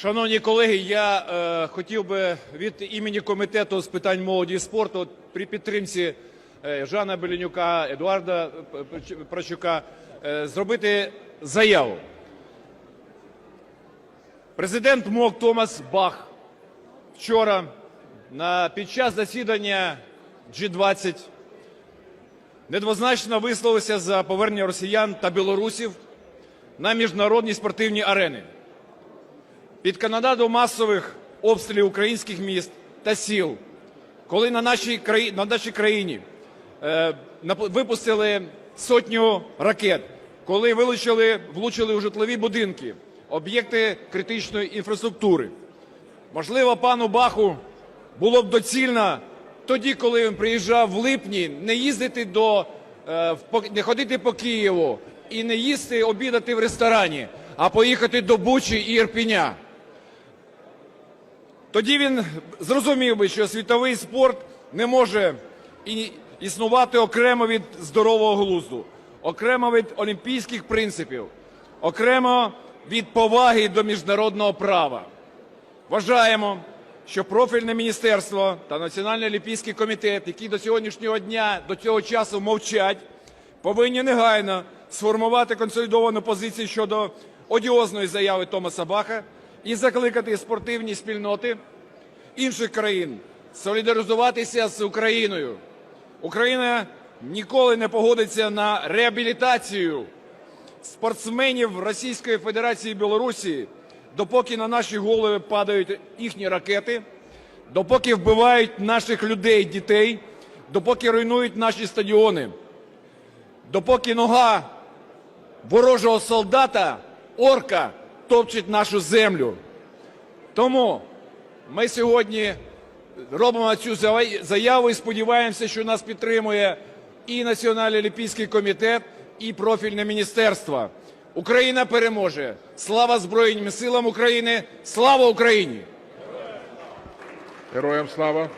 Шановні колеги, я е, хотів би від імені комітету з питань молоді і спорту при підтримці е, Жана Беленюка, Едуарда П- Прачука е, зробити заяву. Президент МОК Томас Бах вчора на, під час засідання G20 недвозначно висловився за повернення росіян та білорусів на міжнародні спортивні арени. Під канонаду масових обстрілів українських міст та сіл, коли на нашій країні, на нашій країні е, випустили сотню ракет, коли вилучили, влучили у житлові будинки, об'єкти критичної інфраструктури. Можливо, пану Баху було б доцільно тоді, коли він приїжджав в липні, не їздити до е, не ходити по Києву і не їсти, обідати в ресторані, а поїхати до Бучі і Ірпіня. Тоді він зрозумів би, що світовий спорт не може існувати окремо від здорового глузду, окремо від олімпійських принципів, окремо від поваги до міжнародного права. Вважаємо, що профільне міністерство та Національний олімпійський комітет, які до сьогоднішнього дня, до цього часу мовчать, повинні негайно сформувати консолідовану позицію щодо одіозної заяви Томаса Баха і закликати спортивні спільноти інших країн солідаризуватися з Україною. Україна ніколи не погодиться на реабілітацію спортсменів Російської Федерації Білорусі, допоки на наші голови падають їхні ракети, допоки вбивають наших людей, дітей, допоки руйнують наші стадіони, допоки нога ворожого солдата, орка, топчить нашу землю. Тому ми сьогодні робимо цю заяву і сподіваємося, що нас підтримує і Національний олімпійський комітет, і профільне міністерство. Україна переможе. Слава Збройним силам України! Слава Україні! Героям слава!